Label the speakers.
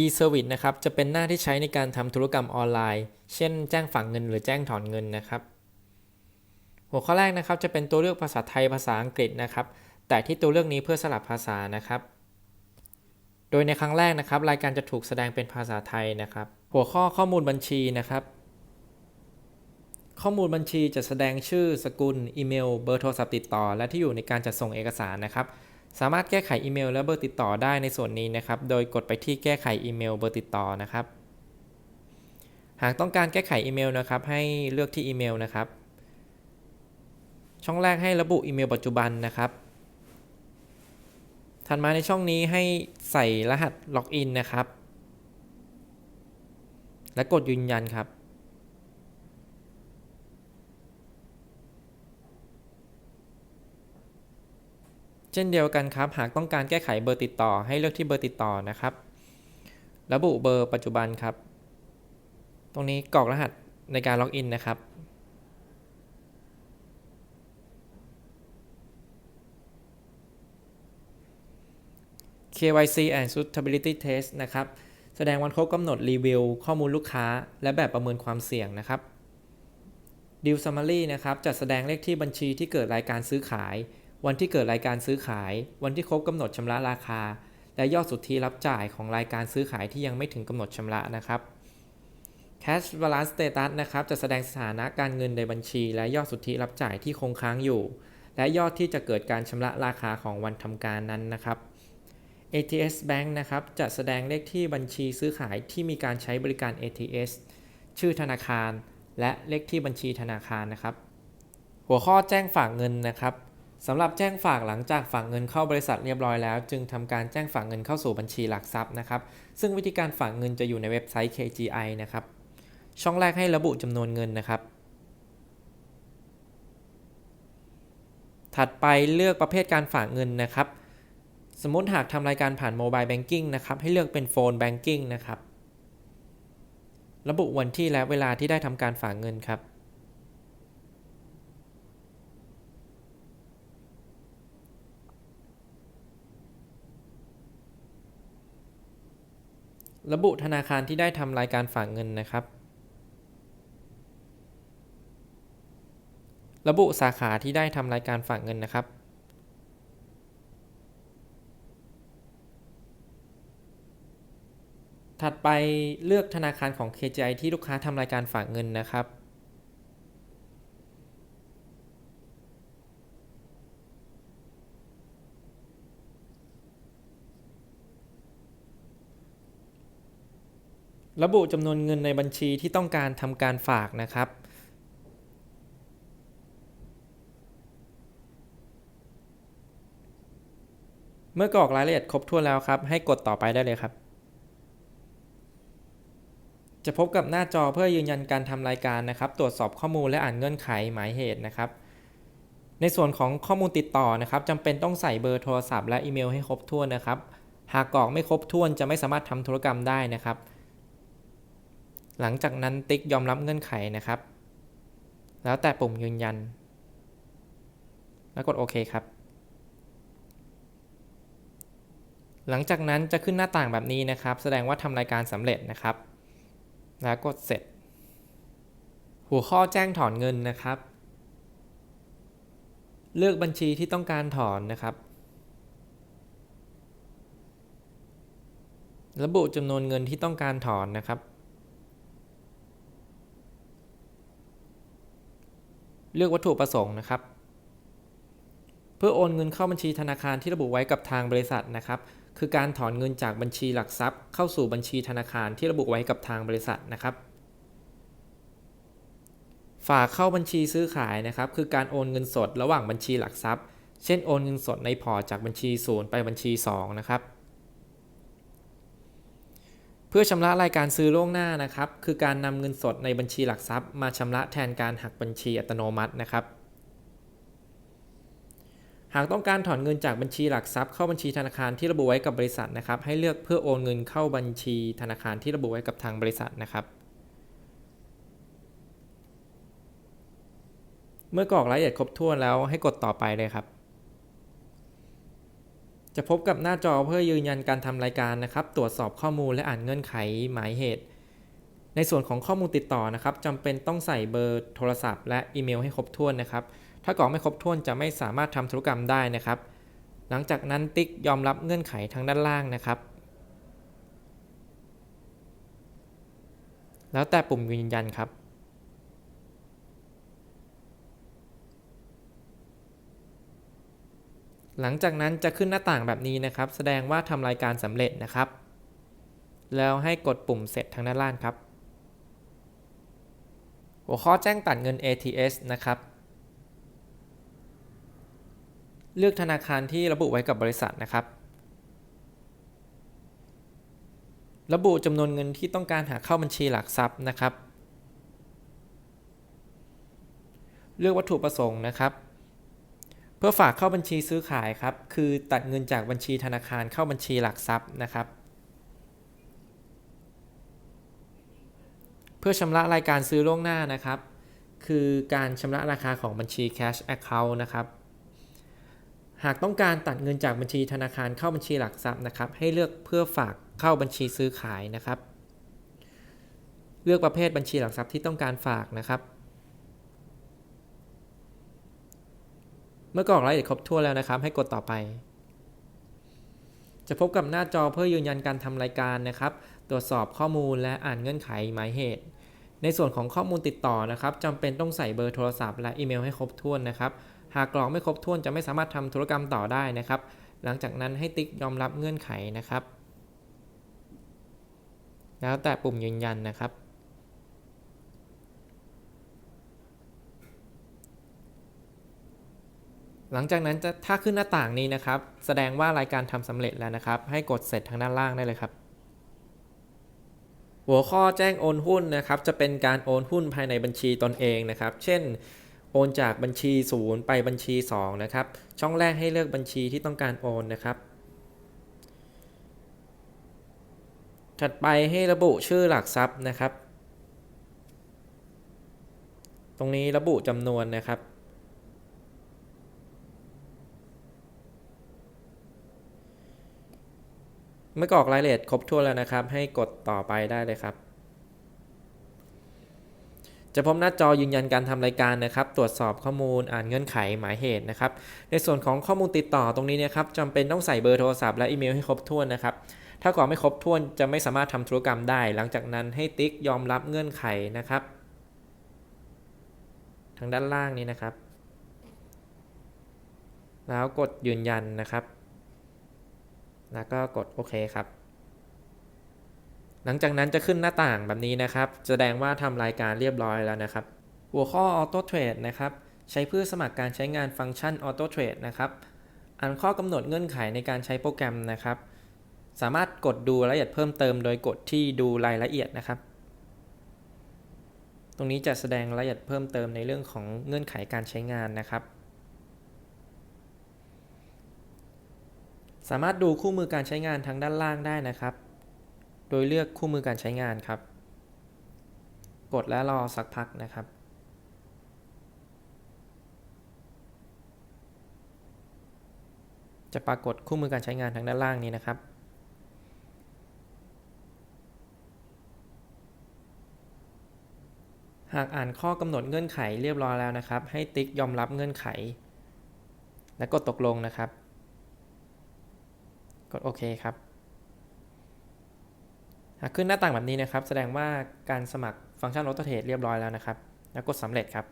Speaker 1: e-service นะครับ จะเป็นหน้าที่ใช้ในการทำธุรกรรมออนไลน์ เช่น แจ้งฝากเงินหรือแจ้งถอนเงินนะครับ หัวข้อแรกนะครับ จะเป็นตัวเลือกภาษาไทยภาษาอังกฤษนะครับ แต่ที่ตัวเลือกนี้เพื่อสลับภาษานะครับ โดยในครั้งแรกนะครับ รายการจะถูกแสดงเป็นภาษาไทยนะครับ หัวข้อข้อมูลบัญชีนะครับ ข้อมูลบัญชีจะแสดงชื่อ สกุล อีเมล เบอร์โทรศัพท์ติดต่อ และที่อยู่ในการจัดส่งเอกสารนะครับ สามารถแก้ไขอีเมลและเบอร์ติดต่อได้ในส่วนนี้นะครับ โดยกดไปที่แก้ไขอีเมลเบอร์ติดต่อนะครับ หากต้องการแก้ไขอีเมลนะครับ ให้เลือกที่อีเมลนะครับ ช่องแรกให้ระบุอีเมลปัจจุบันนะครับ ถัดมาในช่องนี้ให้ใส่รหัสล็อกอินนะครับ และกดยืนยันครับ ช่นเดียวกันครับ หากต้องการแก้ไขเบอร์ติดต่อให้เลือกที่เบอร์ติดต่อนะครับ ระบุเบอร์ปัจจุบันครับ ตรงนี้กรอกรหัสในการล็อกอินนะครับ KYC and Suitability Test นะครับ แสดงวันครบกำหนดรีวิว ข้อมูลลูกค้า และแบบประเมินความเสี่ยงนะครับ Deal Summary นะครับ จัดแสดงเลขที่บัญชีที่เกิดรายการซื้อขาย วันที่เกิดรายการซื้อขาย วันที่ครบกำหนดชำระราคา และยอดสุทธิรับจ่ายของรายการซื้อขายที่ยังไม่ถึงกำหนดชำระนะครับ Cash Balance Status นะครับจะแสดงสถานะการเงินในบัญชี และยอดสุทธิรับจ่ายที่คงค้างอยู่ และยอดที่จะเกิดการชำระราคาของวันทำการนั้นนะครับ ATS Bank นะครับจะแสดงเลขที่บัญชีซื้อขายที่มีการใช้บริการ ATS ชื่อธนาคาร และเลขที่บัญชีธนาคารนะครับ หัวข้อแจ้งฝากเงินนะครับ สำหรับแจ้งฝากหลังจากฝากเงินเข้าบริษัทเรียบร้อยแล้ว จึงทำการแจ้งฝากเงินเข้าสู่บัญชีหลักทรัพย์นะครับ ซึ่งวิธีการฝากเงินจะอยู่ในเว็บไซต์ KGI นะครับ ช่องแรกให้ระบุจำนวนเงินนะครับ ถัดไปเลือกประเภทการฝากเงินนะครับ สมมติหากทำรายการผ่านโมบายแบงกิ้งนะครับ ให้เลือกเป็นโฟนแบงกิ้งนะครับ ระบุวันที่และเวลาที่ได้ทำการฝากเงินครับ ระบุธนาคารที่ได้ทำรายการฝากเงินนะครับ ระบุสาขาที่ได้ทำรายการฝากเงินนะครับ ถัดไปเลือกธนาคารของ KGI ที่ลูกค้าทำรายการฝากเงินนะครับ ระบุจำนวนเงินในบัญชีที่ต้องการทำการฝากนะครับ เมื่อกรอกรายละเอียดครบถ้วนแล้วครับ ให้กดต่อไปได้เลยครับ จะพบกับหน้าจอเพื่อยืนยันการทำรายการนะครับ ตรวจสอบข้อมูลและอ่านเงื่อนไขหมายเหตุนะครับ ในส่วนของข้อมูลติดต่อนะครับจำเป็นต้องใส่เบอร์โทรศัพท์และอีเมลให้ครบถ้วนนะครับ หากกรอกไม่ครบถ้วนจะไม่สามารถทำธุรกรรมได้นะครับ หลังจากนั้นติ๊กยอมรับเงื่อนไขนะครับ แล้วแต่ปุ่มยืนยัน แล้วกดโอเคครับ หลังจากนั้นจะขึ้นหน้าต่างแบบนี้นะครับ แสดงว่าทำรายการสำเร็จนะครับ แล้วกดเสร็จ หัวข้อแจ้งถอนเงินนะครับ เลือกบัญชีที่ต้องการถอนนะครับระบุจำนวนเงินที่ต้องการถอนนะครับ เลือกวัตถุประสงค์นะครับ เพื่อโอนเงินเข้าบัญชีธนาคารที่ระบุไว้กับทางบริษัทนะครับ คือการถอนเงินจากบัญชีหลักทรัพย์ เข้าสู่บัญชีธนาคารที่ระบุไว้กับทางบริษัทนะครับ ฝากเข้าบัญชีซื้อขายนะครับ คือการโอนเงินสดระหว่างบัญชีหลักทรัพย์ เช่นโอนเงินสดในพอร์ตจากบัญชี 0 ไปบัญชี 2 นะครับ พื่อชำระรายการซื้อล่วงหน้านะครับ คือการนำเงินสดในบัญชีหลักทรัพย์ มาชำระแทนการหักบัญชีอัตโนมัตินะครับ หากต้องการถอนเงินจากบัญชีหลักทรัพย์เข้าบัญชีธนาคารที่ระบุไว้กับบริษัทนะครับ ให้เลือกเพื่อโอนเงินเข้าบัญชีธนาคารที่ระบุไว้กับทางบริษัทนะครับ เมื่อกรอกรายละเอียดครบถ้วนแล้วให้กดต่อไปเลยครับ จะพบกับหน้าจอเพื่อยืนยันการทำรายการนะครับ ตรวจสอบข้อมูลและอ่านเงื่อนไขหมายเหตุ ในส่วนของข้อมูลติดต่อนะครับจำเป็นต้องใส่เบอร์โทรศัพท์และอีเมลให้ครบถ้วนนะครับ ถ้ากรอกไม่ครบถ้วนจะไม่สามารถทำธุรกรรมได้นะครับ หลังจากนั้นติ๊กยอมรับเงื่อนไขทางด้านล่างนะครับ แล้วแต่ปุ่มยืนยันครับ หลังจากนั้นจะขึ้นหน้าต่างแบบนี้นะครับ แสดงว่าทำรายการสำเร็จนะครับ แล้วให้กดปุ่มเสร็จทางด้านล่างครับ หัวข้อแจ้งตัดเงิน ATS นะครับ เลือกธนาคารที่ระบุไว้กับบริษัทนะครับ ระบุจำนวนเงินที่ต้องการหาเข้าบัญชีหลักทรัพย์นะครับ เลือกวัตถุประสงค์นะครับ เพื่อฝากเข้าบัญชีซื้อขายครับ คือตัดเงินจากบัญชีธนาคารเข้าบัญชีหลักทรัพย์นะครับ เพื่อชำระรายการซื้อล่วงหน้านะครับ คือการชำระราคาของบัญชี cash account นะครับ หากต้องการตัดเงินจากบัญชีธนาคารเข้าบัญชีหลักทรัพย์นะครับ ให้เลือกเพื่อฝากเข้าบัญชีซื้อขายนะครับ เลือกประเภทบัญชีหลักทรัพย์ที่ต้องการฝากนะครับ เมื่อกรอกรายละเอียดครบถ้วนแล้วนะครับ ให้กดต่อไป จะพบกับหน้าจอเพื่อยืนยันการทำรายการนะครับ ตรวจสอบข้อมูลและอ่านเงื่อนไขหมายเหตุ ในส่วนของข้อมูลติดต่อนะครับจำเป็นต้องใส่เบอร์โทรศัพท์และอีเมลให้ครบถ้วนนะครับ หากกรอกไม่ครบถ้วนจะไม่สามารถทำธุรกรรมต่อได้นะครับ หลังจากนั้นให้ติ๊กยอมรับเงื่อนไขนะครับ แล้วแต่ปุ่มยืนยันนะครับ หลังจากนั้นจะถ้าขึ้นหน้าต่างนี้นะครับ แสดงว่ารายการทำสำเร็จแล้วนะครับ ให้กดเสร็จทางด้านล่างได้เลยครับ หัวข้อแจ้งโอนหุ้นนะครับ จะเป็นการโอนหุ้นภายในบัญชีตนเองนะครับ เช่น โอนจากบัญชี 0 ไปบัญชี2นะครับช่องแรกให้เลือกบัญชีที่ต้องการโอนนะครับถัดไปให้ระบุชื่อหลักทรัพย์นะครับ ตรงนี้ระบุจำนวนนะครับ เมื่อกรอกรายละเอียดครบถ้วนแล้วนะครับ ให้กดต่อไปได้เลยครับ จะพบหน้าจอยืนยันการทำรายการนะครับ ตรวจสอบข้อมูลอ่านเงื่อนไขหมายเหตุนะครับ ในส่วนของข้อมูลติดต่อตรงนี้นะครับจำเป็นต้องใส่เบอร์โทรศัพท์และอีเมลให้ครบถ้วนนะครับถ้ากรอกไม่ครบถ้วนจะไม่สามารถทำธุรกรรมได้ หลังจากนั้นให้ติ๊กยอมรับเงื่อนไขนะครับ ทางด้านล่างนี้นะครับ แล้วกดยืนยันนะครับ แล้วก็กดโอเคครับ หลังจากนั้นจะขึ้นหน้าต่างแบบนี้นะครับ แสดงว่าทำรายการเรียบร้อยแล้วนะครับ หัวข้อ Auto Trade นะครับ ใช้เพื่อสมัครการใช้งานฟังก์ชัน Auto Trade นะครับ อ่านข้อกำหนดเงื่อนไขในการใช้โปรแกรมนะครับ สามารถกดดูรายละเอียดเพิ่มเติมโดยกดที่ดูรายละเอียดนะครับตรงนี้จะแสดงรายละเอียดเพิ่มเติมในเรื่องของเงื่อนไขการใช้งานนะครับ สามารถดูคู่มือการใช้งานทางด้านล่างได้นะครับ โดยเลือกคู่มือการใช้งานครับ กดและรอสักพักนะครับ จะปรากฏคู่มือการใช้งานทางด้านล่างนี้นะครับ หากอ่านข้อกำหนดเงื่อนไขเรียบร้อยแล้วนะครับ ให้ติ๊กยอมรับเงื่อนไข และกดตกลงนะครับ ดโอเคครับ หากขึ้นหน้าต่างแบบนี้นะครับ แสดงว่าการสมัครฟังก์ชันโรเตเทเรียบร้อยแล้วนะครับ แล้วกดสำเร็จครับ